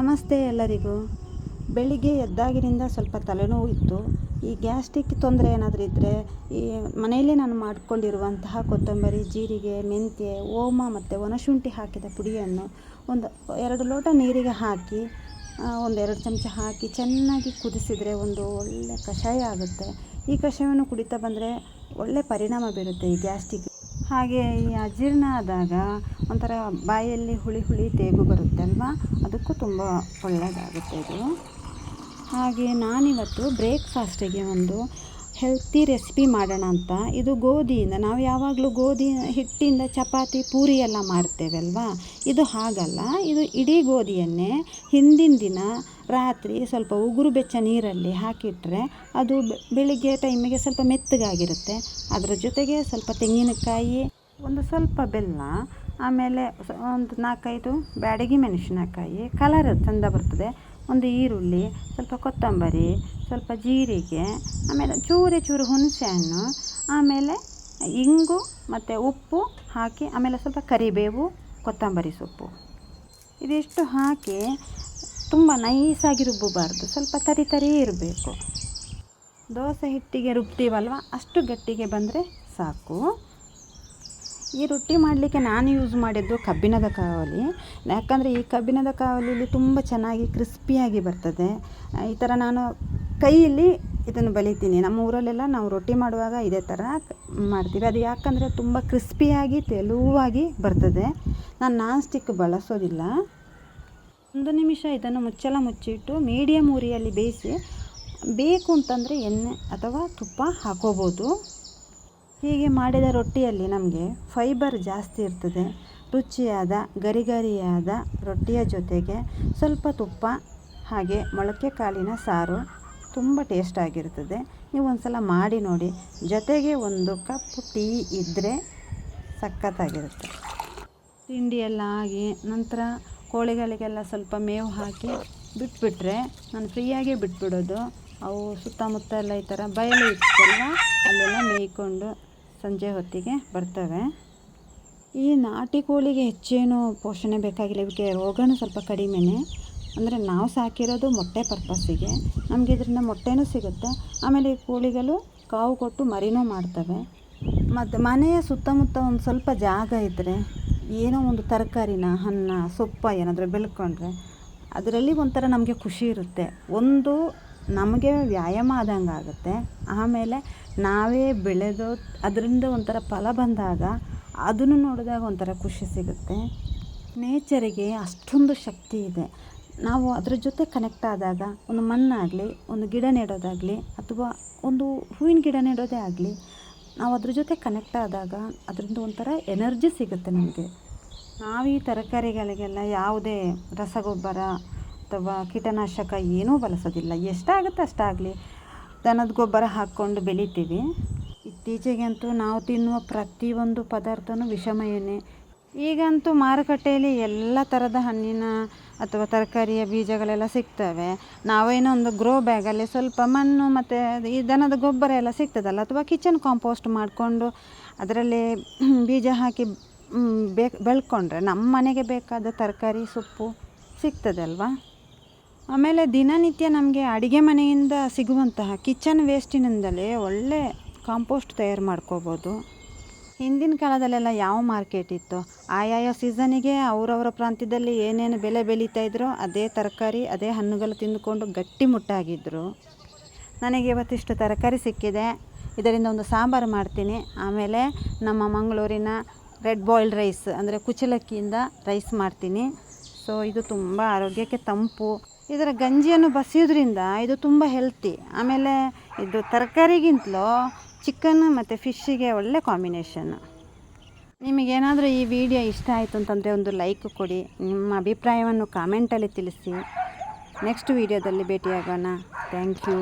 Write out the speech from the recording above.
ನಮಸ್ತೆ ಎಲ್ಲರಿಗೂ. ಬೆಳಿಗ್ಗೆ ಎದ್ದಾಗಿನಿಂದ ಸ್ವಲ್ಪ ತಲೆನೋವು ಇತ್ತು. ಈ ಗ್ಯಾಸ್ಟ್ರಿಕ್ ತೊಂದರೆ ಏನಾದರೂ ಇದ್ದರೆ ಈ ಮನೆಯಲ್ಲೇ ನಾನು ಮಾಡಿಕೊಂಡಿರುವಂತಹ ಕೊತ್ತಂಬರಿ, ಜೀರಿಗೆ, ಮೆಂತ್ಯ, ಓಮ ಮತ್ತು ಒಣಶುಂಠಿ ಹಾಕಿದ ಪುಡಿಯನ್ನು ಒಂದು ಎರಡು ಲೋಟ ನೀರಿಗೆ ಹಾಕಿ ಒಂದೆರಡು ಚಮಚ ಹಾಕಿ ಚೆನ್ನಾಗಿ ಕುದಿಸಿದರೆ ಒಂದು ಒಳ್ಳೆ ಕಷಾಯ ಆಗುತ್ತೆ. ಈ ಕಷಾಯವನ್ನು ಕುಡಿತಾ ಬಂದರೆ ಒಳ್ಳೆ ಪರಿಣಾಮ ಬೀರುತ್ತೆ ಈ ಗ್ಯಾಸ್ಟ್ರಿಕ್ ಹಾಗೆ ಈ ಅಜೀರ್ಣ ಆದಾಗ ಒಂಥರ ಬಾಯಲ್ಲಿ ಹುಳಿ ಹುಳಿ ತೇಗು ಬರುತ್ತೆ ಅಲ್ವಾ ಅದಕ್ಕೂ ತುಂಬ ಒಳ್ಳೆಯದಾಗುತ್ತೆ ಇದು. ಹಾಗೆ ನಾನಿವತ್ತು ಬ್ರೇಕ್ಫಾಸ್ಟಿಗೆ ಒಂದು ಹೆಲ್ತಿ ರೆಸಿಪಿ ಮಾಡೋಣ ಅಂತ. ಇದು ಗೋಧಿಯಿಂದ, ನಾವು ಯಾವಾಗಲೂ ಗೋಧಿ, ಹಿಟ್ಟಿಂದ ಚಪಾತಿ, ಪೂರಿ ಎಲ್ಲ ಮಾಡ್ತೇವೆ ಅಲ್ವಾ? ಇದು ಹಾಗಲ್ಲ. ಇದು ಇಡೀ ಗೋಧಿಯನ್ನೇ ಹಿಂದಿನ ದಿನ ರಾತ್ರಿ ಸ್ವಲ್ಪ ಉಗುರು ಬೆಚ್ಚ ನೀರಲ್ಲಿ ಹಾಕಿಟ್ರೆ ಅದು ಬೆಳಿಗ್ಗೆ ಟೈಮಿಗೆ ಸ್ವಲ್ಪ ಮೆತ್ತಗಾಗಿರುತ್ತೆ. ಅದರ ಜೊತೆಗೆ ಸ್ವಲ್ಪ ತೆಂಗಿನಕಾಯಿ, ಒಂದು ಸ್ವಲ್ಪ ಬೆಲ್ಲ, ಆಮೇಲೆ ಒಂದು ನಾಲ್ಕೈದು ಬ್ಯಾಡಗಿ ಮೆಣಸಿನಕಾಯಿ ಕಲರ್ ಚೆಂದ ಬರ್ತದೆ. ಒಂದು ಈರುಳ್ಳಿ, ಸ್ವಲ್ಪ ಕೊತ್ತಂಬರಿ, ಸ್ವಲ್ಪ ಜೀರಿಗೆ, ಆಮೇಲೆ ಚೂರೇ ಚೂರು ಹುಣಸೆ ಹಣ್ಣು ಆಮೇಲೆ ಇಂಗು ಮತ್ತು ಉಪ್ಪು ಹಾಕಿ, ಆಮೇಲೆ ಸ್ವಲ್ಪ ಕರಿಬೇವು, ಕೊತ್ತಂಬರಿ ಸೊಪ್ಪು. ಇದಿಷ್ಟು ಹಾಕಿ ತುಂಬ ನೈಸಾಗಿ ರುಬ್ಬಬಾರ್ದು, ಸ್ವಲ್ಪ ತರಿ ತರಿ ಇರಬೇಕು. ದೋಸೆ ಹಿಟ್ಟಿಗೆ ರುಬ್ತೀವಲ್ವ, ಅಷ್ಟು ಗಟ್ಟಿಗೆ ಬಂದರೆ ಸಾಕು. ಈ ರೊಟ್ಟಿ ಮಾಡಲಿಕ್ಕೆ ನಾನು ಯೂಸ್ ಮಾಡಿದ್ದು ಕಬ್ಬಿಣದ ಕಾವಲಿ. ಯಾಕಂದರೆ ಈ ಕಬ್ಬಿಣದ ಕಾವಲಿಲಿ ತುಂಬ ಚೆನ್ನಾಗಿ ಕ್ರಿಸ್ಪಿಯಾಗಿ ಬರ್ತದೆ. ಈ ಥರ ನಾನು ಕೈಯಲ್ಲಿ ಇದನ್ನು ಬಲಿತೀನಿ ನಮ್ಮ ಊರಲ್ಲೆಲ್ಲ ನಾವು ರೊಟ್ಟಿ ಮಾಡುವಾಗ ಇದೇ ಥರ ಮಾಡ್ತೀವಿ. ಅದು ಯಾಕಂದರೆ ತುಂಬ ಕ್ರಿಸ್ಪಿಯಾಗಿ ತೆಳುವಾಗಿ ಬರ್ತದೆ. ನಾನು ನಾನ್ ಸ್ಟಿಕ್ ಬಳಸೋದಿಲ್ಲ. ಒಂದು ನಿಮಿಷ ಇದನ್ನು ಮುಚ್ಚಲ ಮುಚ್ಚಿಟ್ಟು ಮೀಡಿಯಮ್ ಉರಿಯಲ್ಲಿ ಬೇಯಿಸಿ, ಬೇಕು ಅಂತಂದರೆ ಎಣ್ಣೆ ಅಥವಾ ತುಪ್ಪ ಹಾಕೋಬೋದು. ಹೀಗೆ ಮಾಡಿದ ರೊಟ್ಟಿಯಲ್ಲಿ ನಮಗೆ ಫೈಬರ್ ಜಾಸ್ತಿ ಇರ್ತದೆ. ರುಚಿಯಾದ, ಗರಿಗರಿಯಾದ ರೊಟ್ಟಿಯ ಜೊತೆಗೆ ಸ್ವಲ್ಪ ತುಪ್ಪ, ಹಾಗೆ ಮೊಳಕೆ ಕಾಳಿನ ಸಾರು ತುಂಬ ಟೇಸ್ಟಾಗಿರ್ತದೆ ನೀವು ಒಂದು ಸಲ ಮಾಡಿ ನೋಡಿ. ಜೊತೆಗೆ ಒಂದು ಕಪ್ ಟೀ ಇದ್ದರೆ ಸಖತ್ತಾಗಿರುತ್ತೆ. ತಿಂಡಿಯೆಲ್ಲ ಆಗಿ ನಂತರ ಕೋಳಿಗಳಿಗೆಲ್ಲ ಸ್ವಲ್ಪ ಮೇವು ಹಾಕಿ ಬಿಟ್ಬಿಟ್ರೆ ನಾನು ಫ್ರೀಯಾಗೇ ಬಿಟ್ಬಿಡೋದು. ಅವು ಸುತ್ತಮುತ್ತ ಎಲ್ಲ ಈ ಥರ ಬಯಲು ಇರ್ತಲ್ವ ಅಲ್ಲೆಲ್ಲ ಮೇಯ್ಕೊಂಡು ಸಂಜೆ ಹೊತ್ತಿಗೆ ಬರ್ತವೆ. ಈ ನಾಟಿ ಕೋಳಿಗೆ ಹೆಚ್ಚೇನು ಪೋಷಣೆ ಬೇಕಾಗಿಲ್ಲ. ಇವಕ್ಕೆ ರೋಗನೂ ಸ್ವಲ್ಪ ಕಡಿಮೆನೇ. ಅಂದರೆ ನಾವು ಸಾಕಿರೋದು ಮೊಟ್ಟೆ ಪರ್ಪಸ್ಸಿಗೆ. ನಮಗೆ ಇದರಿಂದ ಮೊಟ್ಟೆನೂ ಸಿಗುತ್ತೆ. ಆಮೇಲೆ ಈ ಕೋಳಿಗಳು ಕಾವು ಕೊಟ್ಟು ಮರಿನೂ ಮಾಡ್ತವೆ. ಮತ್ತು ಮನೆಯ ಸುತ್ತಮುತ್ತ ಒಂದು ಸ್ವಲ್ಪ ಜಾಗ ಇದ್ದರೆ ಏನೋ ಒಂದು ತರಕಾರಿನ ಹಣ್ಣ ಸೊಪ್ಪ ಏನಾದರೂ ಬೆಳ್ಕೊಂಡ್ರೆ, ಅದರಲ್ಲಿ ಒಂಥರ ನಮಗೆ ಖುಷಿ ಇರುತ್ತೆ. ಒಂದು ನಮಗೆ ವ್ಯಾಯಾಮ ಆದಂಗೆ ಆಗುತ್ತೆ. ಆಮೇಲೆ ನಾವೇ ಬೆಳೆದು ಅದರಿಂದ ಒಂಥರ ಫಲ ಬಂದಾಗ ಅದನ್ನು ನೋಡಿದಾಗ ಒಂಥರ ಖುಷಿ ಸಿಗುತ್ತೆ. ನೇಚರಿಗೆ ಅಷ್ಟೊಂದು ಶಕ್ತಿ ಇದೆ. ನಾವು ಅದ್ರ ಜೊತೆ ಕನೆಕ್ಟ್ ಆದಾಗ ಒಂದು ಮಣ್ಣಾಗಲಿ, ಒಂದು ಗಿಡ ನೆಡೋದಾಗಲಿ ಅಥವಾ ಒಂದು ಹೂವಿನ ಗಿಡ ನೆಡೋದೇ ಆಗಲಿ ನಾವು ಅದ್ರ ಜೊತೆ ಕನೆಕ್ಟ್ ಆದಾಗ ಅದರಿಂದ ಒಂಥರ ಎನರ್ಜಿ ಸಿಗುತ್ತೆ ನಮಗೆ. ನಾವು ಈ ತರಕಾರಿಗಳಿಗೆಲ್ಲ ಯಾವುದೇ ರಸಗೊಬ್ಬರ ಅಥವಾ ಕೀಟನಾಶಕ ಏನೂ ಬಳಸೋದಿಲ್ಲ. ಎಷ್ಟಾಗುತ್ತೆ ಅಷ್ಟಾಗಲಿ. ದನದ ಗೊಬ್ಬರ ಹಾಕ್ಕೊಂಡು ಬೆಳಿತೀವಿ. ಇತ್ತೀಚೆಗಂತೂ ನಾವು ತಿನ್ನುವ ಪ್ರತಿಯೊಂದು ಪದಾರ್ಥವೂ ವಿಷಮಯನೇ. ಈಗಂತೂ ಮಾರುಕಟ್ಟೆಯಲ್ಲಿ ಎಲ್ಲ ಥರದ ಹಣ್ಣಿನ ಅಥವಾ ತರಕಾರಿಯ ಬೀಜಗಳೆಲ್ಲ ಸಿಗ್ತವೆ. ನಾವೇನೋ ಒಂದು ಗ್ರೋ ಬ್ಯಾಗಲ್ಲಿ ಸ್ವಲ್ಪ ಮಣ್ಣು ಮತ್ತು ಈ ದನದ ಗೊಬ್ಬರ ಎಲ್ಲ ಸಿಗ್ತದಲ್ಲ. ಅಥವಾ ಕಿಚನ್ ಕಾಂಪೋಸ್ಟ್ ಮಾಡಿಕೊಂಡು ಅದರಲ್ಲಿ ಬೀಜ ಹಾಕಿ ಬೆಳ್ಕೊಂಡ್ರೆ ನಮ್ಮ ಮನೆಗೆ ಬೇಕಾದ ತರಕಾರಿ, ಸೊಪ್ಪು ಸಿಗ್ತದೆ ಅಲ್ವಾ? ಆಮೇಲೆ ದಿನನಿತ್ಯ ನಮಗೆ ಅಡುಗೆ ಮನೆಯಿಂದ ಸಿಗುವಂತಹ ಕಿಚನ್ ವೇಸ್ಟಿನಿಂದಲೇ ಒಳ್ಳೆ ಕಾಂಪೋಸ್ಟ್ ತಯಾರು ಮಾಡ್ಕೋಬೋದು. ಹಿಂದಿನ ಕಾಲದಲ್ಲೆಲ್ಲ ಯಾವ ಮಾರ್ಕೆಟ್ ಇತ್ತು? ಆಯಾಯ ಸೀಸನಿಗೆ ಅವರವರ ಪ್ರಾಂತ್ಯದಲ್ಲಿ ಏನೇನು ಬೆಲೆ ಬೆಳೀತಾ ಇದ್ರೋ ಅದೇ ತರಕಾರಿ, ಅದೇ ಹಣ್ಣುಗಳು ತಿಂದುಕೊಂಡು ಗಟ್ಟಿಮುಟ್ಟಾಗಿದ್ದರು ನನಗೆ ಇವತ್ತಿಷ್ಟು ತರಕಾರಿ ಸಿಕ್ಕಿದೆ. ಇದರಿಂದ ಒಂದು ಸಾಂಬಾರು ಮಾಡ್ತೀನಿ. ಆಮೇಲೆ ನಮ್ಮ ಮಂಗಳೂರಿನ ರೆಡ್ ಬಾಯ್ಲ್ಡ್ ರೈಸ್ ಅಂದರೆ ಕುಚಲಕ್ಕಿಯಿಂದ ರೈಸ್ ಮಾಡ್ತೀನಿ. ಸೊ ಇದು ತುಂಬ ಆರೋಗ್ಯಕ್ಕೆ ತಂಪು. ಇದರ ಗಂಜಿಯನ್ನು ಬಸಿಯೋದ್ರಿಂದ ಇದು ತುಂಬ ಹೆಲ್ತಿ ಆಮೇಲೆ ಇದು ತರಕಾರಿಗಿಂತಲೂ ಚಿಕನ್ ಮತ್ತು ಫಿಶ್ಶಿಗೆ ಒಳ್ಳೆ ಕಾಂಬಿನೇಷನ್ ನಿಮಗೇನಾದರೂ ಈ ವಿಡಿಯೋ ಇಷ್ಟ ಆಯಿತು ಅಂತಂದರೆ ಒಂದು ಲೈಕ್ ಕೊಡಿ. ನಿಮ್ಮ ಅಭಿಪ್ರಾಯವನ್ನು ಕಾಮೆಂಟಲ್ಲಿ ತಿಳಿಸಿ. ನೆಕ್ಸ್ಟ್ ವಿಡಿಯೋದಲ್ಲಿ ಭೇಟಿಯಾಗೋಣ. Thank you